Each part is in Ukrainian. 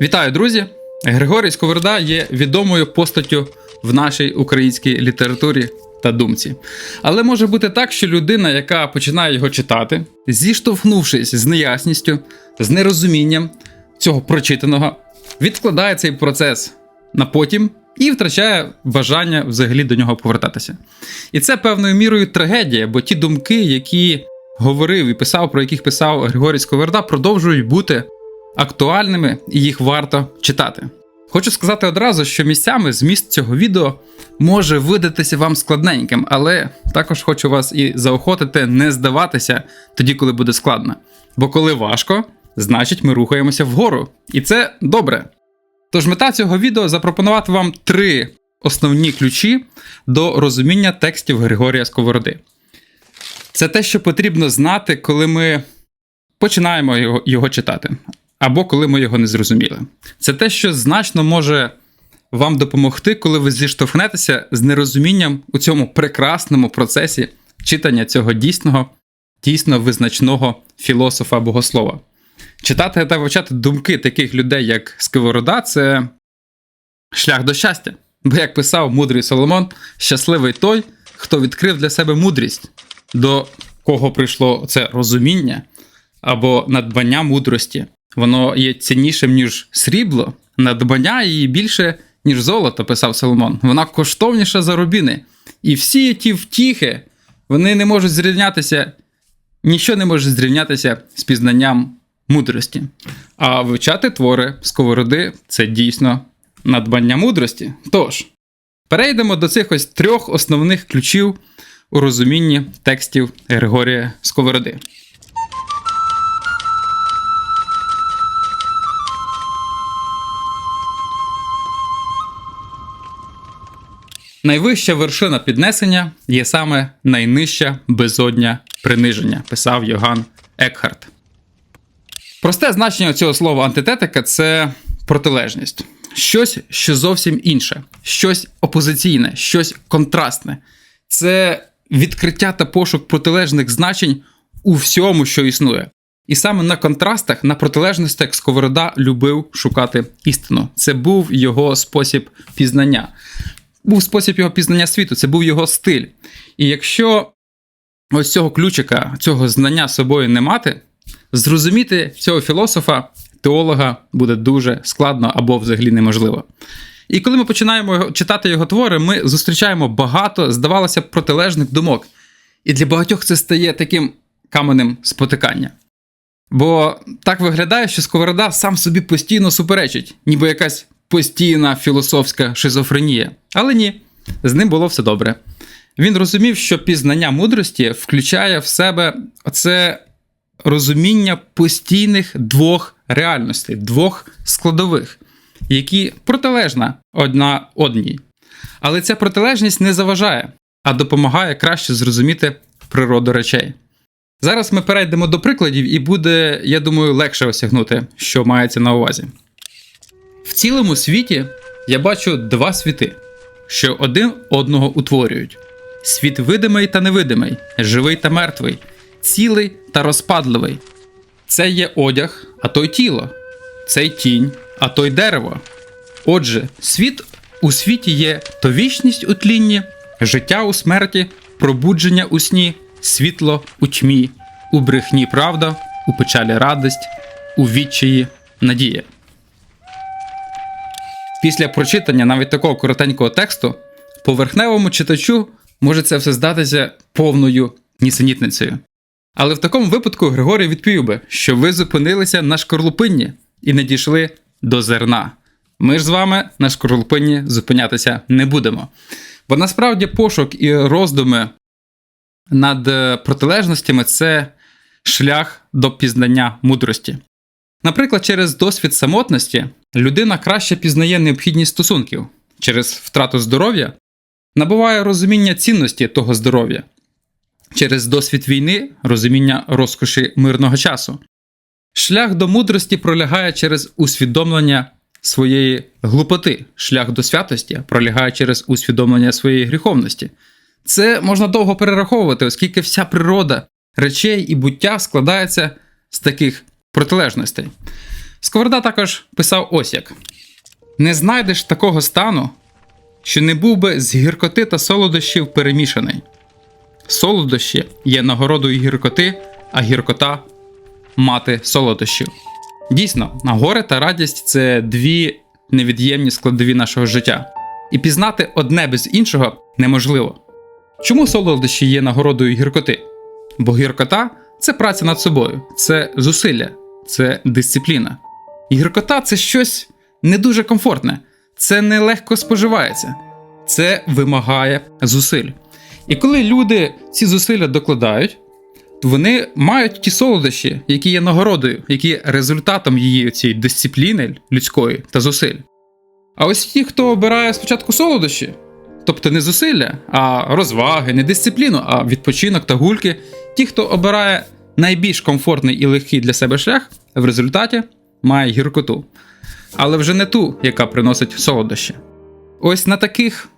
Вітаю, друзі! Григорій Сковорода є відомою постаттю в нашій українській літературі та думці. Але може бути так, що людина, яка починає його читати, зіштовхнувшись з неясністю, з нерозумінням цього прочитаного, відкладає цей процес на потім і втрачає бажання взагалі до нього повертатися. І це певною мірою трагедія, бо ті думки, які говорив і писав, про яких писав Григорій Сковорода, продовжують бути актуальними і їх варто читати. Хочу сказати одразу, що місцями зміст цього відео може видатися вам складненьким, але також хочу вас і заохотити не здаватися тоді, коли буде складно. Бо коли важко, значить ми рухаємося вгору. І це добре. Тож мета цього відео запропонувати вам три основні ключі до розуміння текстів Григорія Сковороди. Це те, що потрібно знати, коли ми починаємо його, читати, або коли ми його не зрозуміли. Це те, що значно може вам допомогти, коли ви зіштовхнетеся з нерозумінням у цьому прекрасному процесі читання цього дійсного, дійсно визначного філософа богослова. Читати та вивчати думки таких людей, як Сковорода, це шлях до щастя. Бо, як писав мудрий Соломон, щасливий той, хто відкрив для себе мудрість, до кого прийшло це розуміння або надбання мудрості. Воно є ціннішим, ніж срібло, надбання її більше, ніж золото, писав Соломон. Вона коштовніша за рубіни. І всі ті втіхи, вони не можуть зрівнятися, нічого не може зрівнятися з пізнанням мудрості. А вивчати твори сковороди це дійсно надбання мудрості. Тож, перейдемо до цих ось трьох основних ключів у розумінні текстів Григорія Сковороди. Найвища вершина піднесення є саме найнижча безодня приниження, писав Йоган Екхарт. Просте значення цього слова антитетика це протилежність. Щось, що зовсім інше, щось опозиційне, щось контрастне. Це відкриття та пошук протилежних значень у всьому, що існує. І саме на контрастах, на протилежностях Сковорода любив шукати істину. Це був його спосіб пізнання. Був спосіб його пізнання світу, це був його стиль. І якщо ось цього ключика, цього знання собою не мати, зрозуміти цього філософа, теолога буде дуже складно або взагалі неможливо. І коли ми починаємо читати його твори, ми зустрічаємо багато, здавалося б, протилежних думок. І для багатьох це стає таким каменем спотикання. Бо так виглядає, що Сковорода сам собі постійно суперечить, ніби якась постійна філософська шизофренія. Але ні, з ним було все добре. Він розумів, що пізнання мудрості включає в себе оце розуміння постійних двох реальностей, двох складових, які протилежна одна одній. Але ця протилежність не заважає, а допомагає краще зрозуміти природу речей. Зараз ми перейдемо до прикладів, і буде, я думаю, легше осягнути, що мається на увазі. В цілому світі я бачу два світи, що один одного утворюють: світ видимий та невидимий, живий та мертвий, цілий та розпадливий. Це є одяг, а то й тіло, це й тінь, а то й дерево. Отже, світ у світі є то вічність у тлінні, життя у смерті, пробудження у сні, світло у тьмі, у брехні правда, у печалі радость, у відчаї надія. Після прочитання навіть такого коротенького тексту, поверхневому читачу може це все здатися повною нісенітницею. Але в такому випадку Григорій відповів би, що ви зупинилися на шкорлупинні і не дійшли до зерна. Ми ж з вами на шкорлупинні зупинятися не будемо. Бо насправді пошук і роздуми над е, протилежностями це шлях до пізнання мудрості. Наприклад, через досвід самотності людина краще пізнає необхідність стосунків, через втрату здоров'я набуває розуміння цінності того здоров'я, через досвід війни розуміння розкоші мирного часу. Шлях до мудрості пролягає через усвідомлення своєї глупоти, шлях до святості пролягає через усвідомлення своєї гріховності. Це можна довго перераховувати, оскільки вся природа речей і буття складається з таких протилежностей. Сковорода також писав ось як: Не знайдеш такого стану, що не був би з гіркоти та солодощів перемішаний. Солодощі є нагородою гіркоти, а гіркота мати солодощів. Дійсно, горе та радість це дві невід'ємні складові нашого життя. І пізнати одне без іншого неможливо. Чому солодощі є нагородою гіркоти? Бо гіркота це праця над собою, це зусилля, це дисципліна. Гіркота це щось не дуже комфортне, це не легко споживається, це вимагає зусиль. І коли люди ці зусилля докладають, то вони мають ті солодощі, які є нагородою, які є результатом її цієї дисципліни людської та зусиль. А ось ті, хто обирає спочатку солодощі, тобто не зусилля, а розваги, не дисципліну, а відпочинок та гульки, ті, хто обирає найбільш комфортний і легкий для себе шлях, в результаті має гіркоту. Але вже не ту, яка приносить солодощі. Ось на таких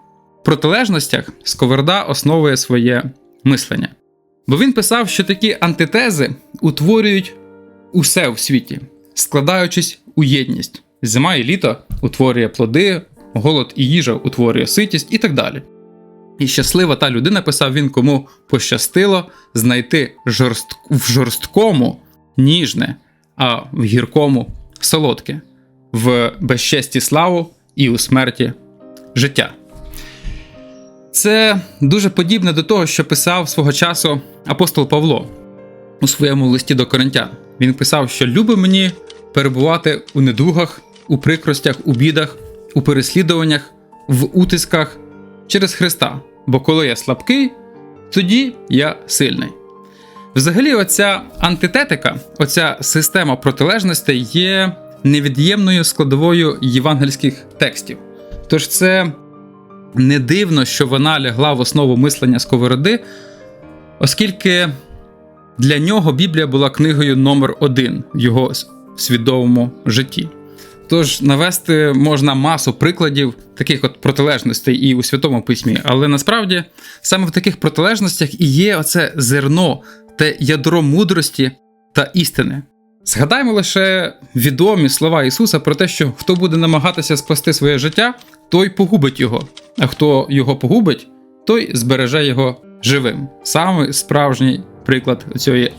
протилежностях Сковорода основує своє мислення. Бо він писав, що такі антитези утворюють усе в світі, складаючись у єдність. Зима і літо утворює плоди, голод і їжа утворює ситість і так далі. І щаслива та людина писав він, кому пощастило знайти жорст... в жорсткому ніжне, а в гіркому солодке, в безчесті славу і у смерті життя. Це дуже подібне до того, що писав свого часу апостол Павло у своєму листі до коринтян. Він писав, що любить мені перебувати у недугах, у прикростях, у бідах, у переслідуваннях, в утисках через Христа. Бо коли я слабкий, тоді я сильний. Взагалі, оця антитетика, оця система протилежностей є невід'ємною складовою євангельських текстів. Тож це не дивно, що вона лягла в основу мислення Сковороди, оскільки для нього Біблія була книгою номер один в його свідомому житті. Тож навести можна масу прикладів таких от протилежностей і у Святому Письмі, але насправді саме в таких протилежностях і є оце зерно те ядро мудрості та істини. Згадаймо лише відомі слова Ісуса про те, що хто буде намагатися спасти своє життя, той погубить його, а хто його погубить, той збереже його живим. Саме справжній приклад цієї,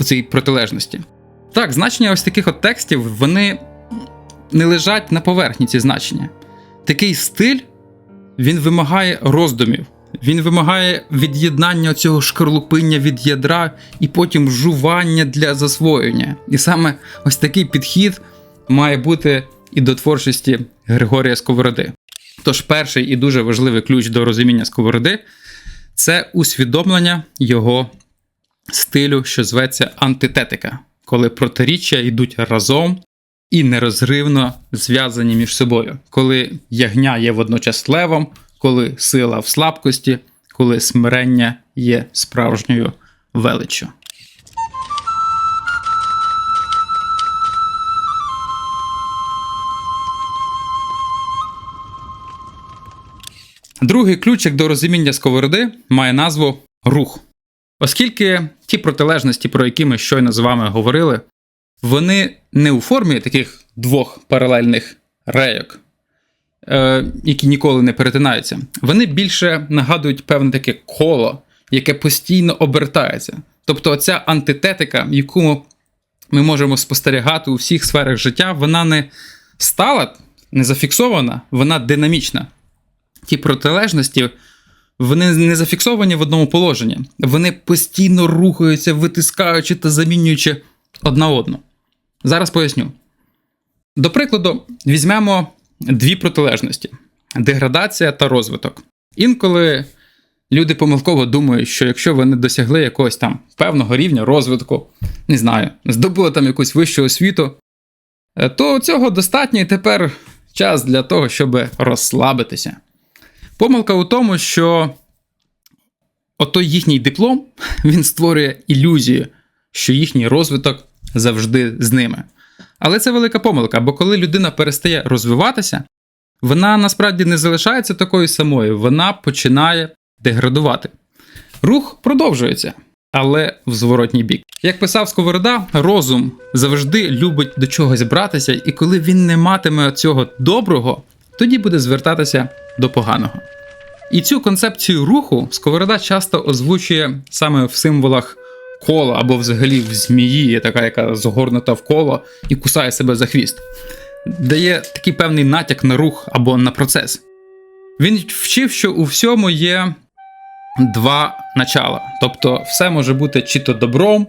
цієї протилежності. Так, значення ось таких от текстів вони не лежать на поверхні ці значення. Такий стиль він вимагає роздумів, він вимагає від'єднання цього шкарлупиння від ядра і потім жування для засвоєння. І саме ось такий підхід має бути і до творчості Григорія Сковороди. Тож перший і дуже важливий ключ до розуміння Сковороди це усвідомлення його стилю, що зветься антитетика, коли протиріччя йдуть разом і нерозривно зв'язані між собою, коли ягня є водночас левом, коли сила в слабкості, коли смирення є справжньою величчю. Другий ключик до розуміння сковороди має назву рух. Оскільки ті протилежності, про які ми щойно з вами говорили, вони не у формі таких двох паралельних рейок, е, які ніколи не перетинаються, вони більше нагадують певне таке коло, яке постійно обертається. Тобто, оця антитетика, яку ми можемо спостерігати у всіх сферах життя, вона не стала, не зафіксована, вона динамічна. Ті протилежності. Вони не зафіксовані в одному положенні, вони постійно рухаються, витискаючи та замінюючи одна одну. Зараз поясню. До прикладу, візьмемо дві протилежності: деградація та розвиток. Інколи люди помилково думають, що якщо вони досягли якогось там певного рівня розвитку, не знаю, здобули там якусь вищу освіту, е, то цього достатньо і тепер час для того, щоб розслабитися. Помилка у тому, що отой їхній диплом він створює ілюзію, що їхній розвиток завжди з ними. Але це велика помилка, бо коли людина перестає розвиватися, вона насправді не залишається такою самою, вона починає деградувати. Рух продовжується, але в зворотній бік. Як писав Сковорода, розум завжди любить до чогось братися, і коли він не матиме цього доброго, тоді буде звертатися до поганого. І цю концепцію руху Сковорода часто озвучує саме в символах кола або взагалі в змії, є така, яка загорнута в коло і кусає себе за хвіст, дає такий певний натяк на рух або на процес. Він вчив, що у всьому є два начала. Тобто, все може бути чи то добром,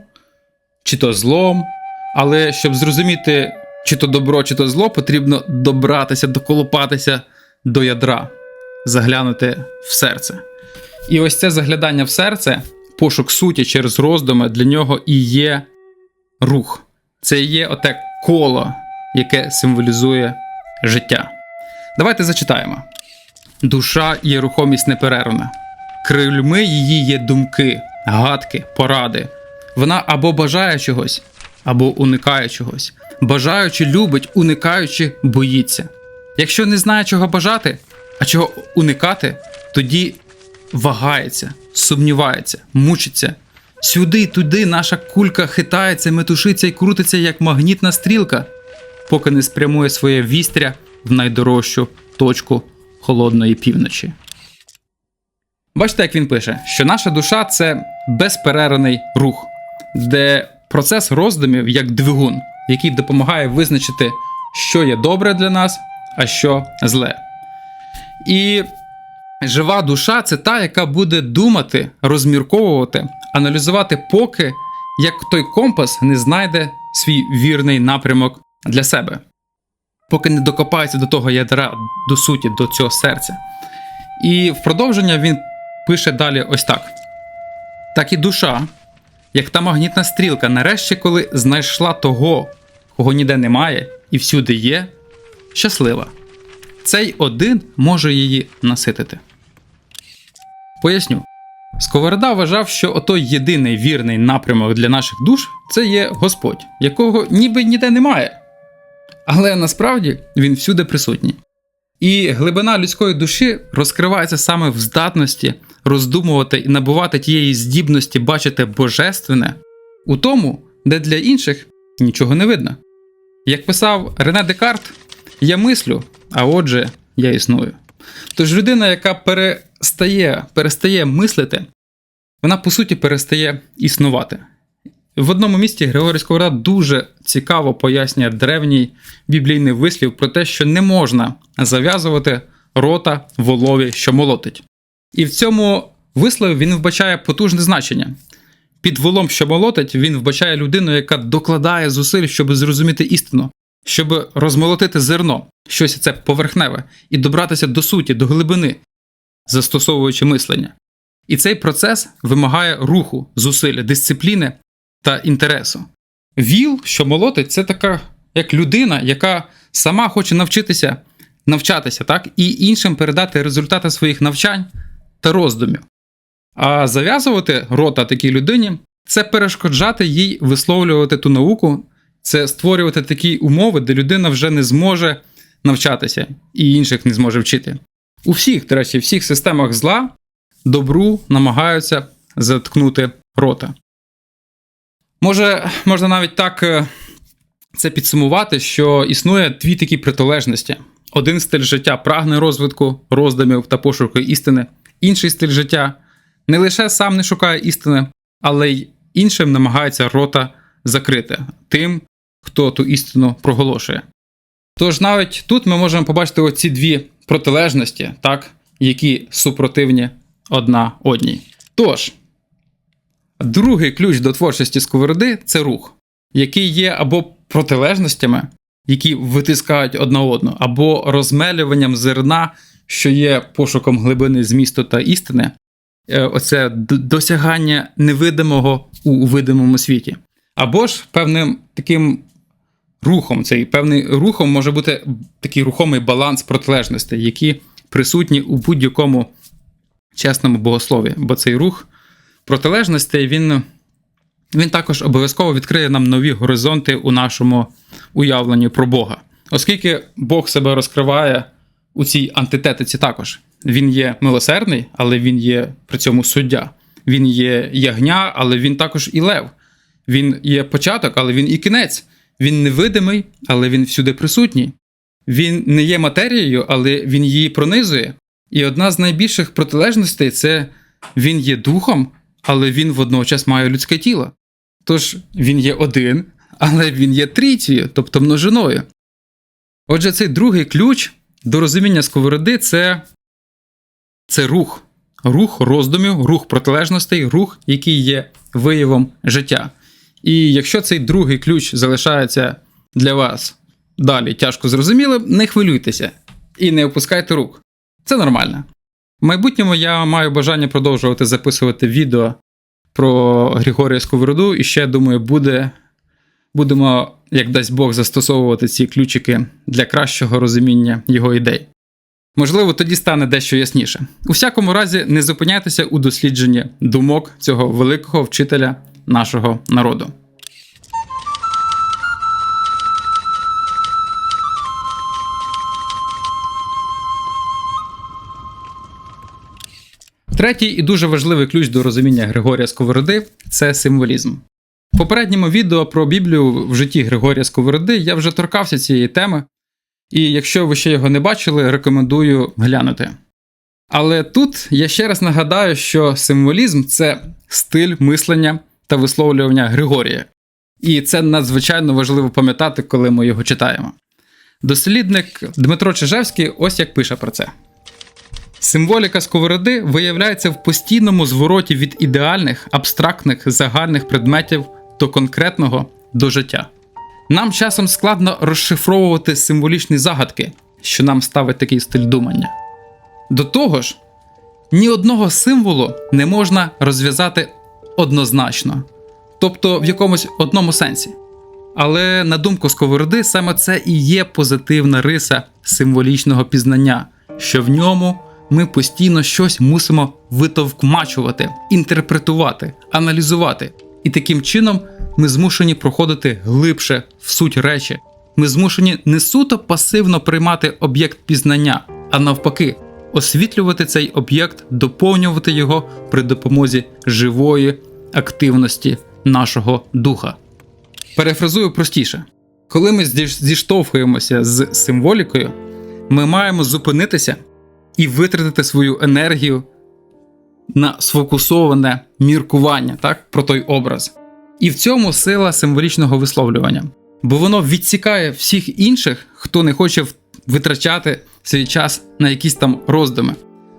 чи то злом, але щоб зрозуміти, чи то добро, чи то зло, потрібно добратися, доколупатися до ядра, заглянути в серце. І ось це заглядання в серце, пошук суті через роздуми для нього і є рух. Це є оте коло, яке символізує життя. Давайте зачитаємо. Душа є рухомість неперервна. Крильми її є думки, гадки, поради. Вона або бажає чогось, або уникає чогось. Бажаючи любить, уникаючи боїться. Якщо не знає, чого бажати, а чого уникати, тоді вагається, сумнівається, мучиться. Сюди, туди наша кулька хитається, метушиться і крутиться, як магнітна стрілка, поки не спрямує своє вістря в найдорожчу точку холодної півночі. Бачите, як він пише, що наша душа це безперервний рух, де процес роздумів як двигун, який допомагає визначити, що є добре для нас, а що зле. І жива душа це та, яка буде думати, розмірковувати, аналізувати, поки як той компас не знайде свій вірний напрямок для себе, поки не докопається до того ядра, до суті, до цього серця. І в продовження він пише далі ось так: так і душа, як та магнітна стрілка, нарешті, коли знайшла того, кого ніде немає і всюди є, щаслива. Цей один може її наситити. Поясню. Сковорода вважав, що отой єдиний вірний напрямок для наших душ це є Господь, якого ніби ніде немає. Але насправді він всюди присутній. І глибина людської душі розкривається саме в здатності роздумувати і набувати тієї здібності бачити божественне у тому, де для інших нічого не видно. Як писав Рене Декарт, я мислю, а отже, я існую. Тож людина, яка перестає, перестає мислити, вона по суті перестає існувати. В одному місті Григорій Сковорода дуже цікаво пояснює древній біблійний вислів про те, що не можна зав'язувати рота волові, що молотить. І в цьому вислові він вбачає потужне значення. Під волом, що молотить, він вбачає людину, яка докладає зусиль, щоб зрозуміти істину, щоб розмолотити зерно, щось це поверхневе, і добратися до суті, до глибини, застосовуючи мислення. І цей процес вимагає руху, зусилля, дисципліни та інтересу. Віл, що молотить, це така як людина, яка сама хоче навчитися навчатися, так, і іншим передати результати своїх навчань та роздумів. А зав'язувати рота такій людині це перешкоджати їй висловлювати ту науку, це створювати такі умови, де людина вже не зможе навчатися і інших не зможе вчити. У всіх, до речі, всіх системах зла добру намагаються заткнути рота. Може, можна навіть так е, це підсумувати, що існує дві такі протилежності: один стиль життя прагне розвитку, роздумів та пошуку істини, інший стиль життя не лише сам не шукає істини, але й іншим намагається рота закрити тим, хто ту істину проголошує. Тож навіть тут ми можемо побачити оці дві протилежності, так, які супротивні одна одній. Тож, другий ключ до творчості сковороди це рух, який є або протилежностями, які витискають одна одну, або розмелюванням зерна, що є пошуком глибини змісту та істини, е, оце досягання невидимого у видимому світі. Або ж певним таким рухом. Цей певний рухом може бути такий рухомий баланс протилежностей, які присутні у будь-якому чесному богослові. Бо цей рух протилежностей він, він також обов'язково відкриє нам нові горизонти у нашому уявленні про Бога. Оскільки Бог себе розкриває у цій антитетиці також. Він є милосердний, але він є при цьому суддя. Він є ягня, але він також і лев. Він є початок, але він і кінець. Він невидимий, але він всюди присутній. Він не є матерією, але він її пронизує. І одна з найбільших протилежностей це він є духом, але він водночас має людське тіло. Тож він є один, але він є трійцею, тобто множиною. Отже, цей другий ключ до розуміння сковороди це, це рух, рух роздумів, рух протилежностей, рух, який є виявом життя. І якщо цей другий ключ залишається для вас далі тяжко зрозумілим, не хвилюйтеся і не опускайте рук. Це нормально. В майбутньому я маю бажання продовжувати записувати відео про Григорія Сковороду, і ще думаю, буде, будемо, як дасть Бог, застосовувати ці ключики для кращого розуміння його ідей. Можливо, тоді стане дещо ясніше. У всякому разі, не зупиняйтеся у дослідженні думок цього великого вчителя нашого народу. Третій і дуже важливий ключ до розуміння Григорія Сковороди це символізм. В попередньому відео про Біблію в житті Григорія Сковороди я вже торкався цієї теми, і якщо ви ще його не бачили, рекомендую глянути. Але тут я ще раз нагадаю, що символізм це стиль мислення та висловлювання Григорія. І це надзвичайно важливо пам'ятати, коли ми його читаємо. Дослідник Дмитро Чижевський ось як пише про це. Символіка сковороди виявляється в постійному звороті від ідеальних, абстрактних, загальних предметів до конкретного до життя. Нам часом складно розшифровувати символічні загадки, що нам ставить такий стиль думання. До того ж, ні одного символу не можна розв'язати однозначно, тобто в якомусь одному сенсі. Але на думку сковороди, саме це і є позитивна риса символічного пізнання, що в ньому ми постійно щось мусимо витовкмачувати, інтерпретувати, аналізувати. І таким чином ми змушені проходити глибше в суть речі. Ми змушені не суто пасивно приймати об'єкт пізнання, а навпаки, освітлювати цей об'єкт, доповнювати його при допомозі живої активності нашого духа. Перефразую простіше: коли ми зіштовхуємося з символікою, ми маємо зупинитися і витратити свою енергію на сфокусоване міркування так, про той образ. І в цьому сила символічного висловлювання. Бо воно відсікає всіх інших, хто не хоче витрачати свій час на якісь там роздуми.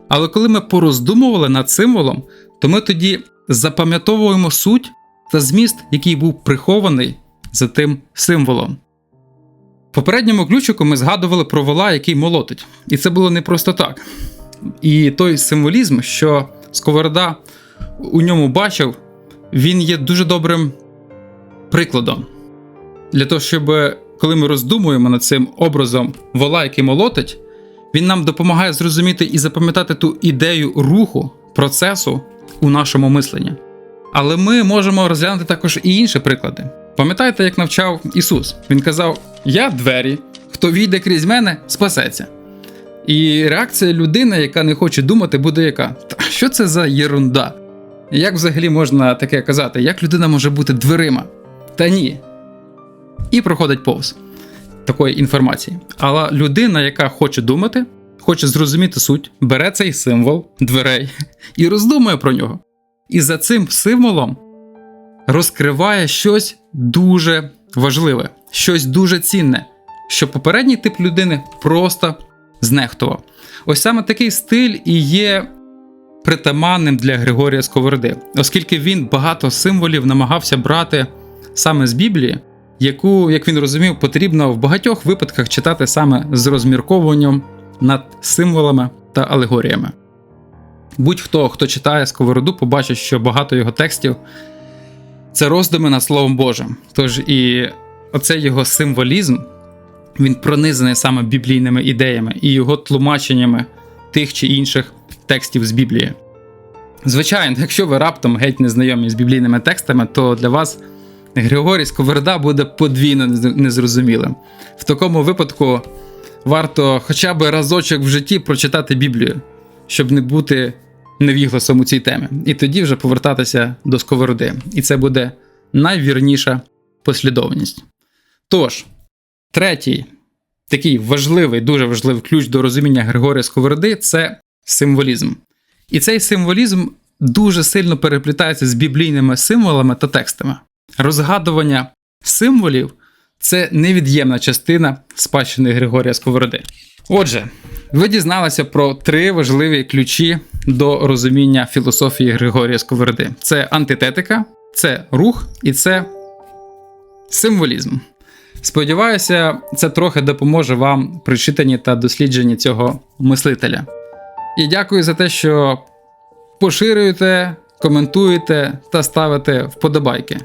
Але коли ми пороздумували над символом, то ми тоді запам'ятовуємо суть та зміст, який був прихований за тим символом. В попередньому ключику ми згадували про вола, який молотить. І це було не просто так. І той символізм, що Сковорода у ньому бачив, він є дуже добрим прикладом. Для того, щоб коли ми роздумуємо над цим образом вола, який молотить, він нам допомагає зрозуміти і запам'ятати ту ідею руху, процесу у нашому мисленні. Але ми можемо розглянути також і інші приклади. Пам'ятаєте, як навчав Ісус? Він казав: Я двері, хто війде крізь мене, спасеться. І реакція людини, яка не хоче думати, буде яка? Та що це за єрунда? Як взагалі можна таке казати? Як людина може бути дверима? Та ні. І проходить повз такої інформації. Але людина, яка хоче думати, хоче зрозуміти суть, бере цей символ дверей і роздумує про нього. І за цим символом розкриває щось дуже важливе, щось дуже цінне, що попередній тип людини просто знехтував. Ось саме такий стиль і є притаманним для Григорія Сковороди, оскільки він багато символів намагався брати саме з Біблії, яку, як він розумів, потрібно в багатьох випадках читати саме з розмірковуванням над символами та алегоріями. Будь-хто, хто читає Сковороду, побачить, що багато його текстів це роздуми над Словом Божим. Тож і оцей його символізм, він пронизаний саме біблійними ідеями і його тлумаченнями тих чи інших текстів з Біблії. Звичайно, якщо ви раптом геть не знайомі з біблійними текстами, то для вас Григорій Сковорода буде подвійно незрозумілим. В такому випадку варто хоча б разочок в житті прочитати Біблію, щоб не бути невігласом у цій темі, і тоді вже повертатися до сковороди. І це буде найвірніша послідовність. Тож, третій такий важливий, дуже важливий ключ до розуміння Григорія Сковороди це символізм. І цей символізм дуже сильно переплітається з біблійними символами та текстами. Розгадування символів це невід'ємна частина спадщини Григорія Сковороди. Отже, ви дізналися про три важливі ключі до розуміння філософії Григорія Сковороди: це антитетика, це рух і це символізм. Сподіваюся, це трохи допоможе вам при читанні та дослідженні цього мислителя. І дякую за те, що поширюєте, коментуєте та ставите вподобайки.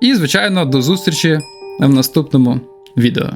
І, звичайно, до зустрічі в наступному відео.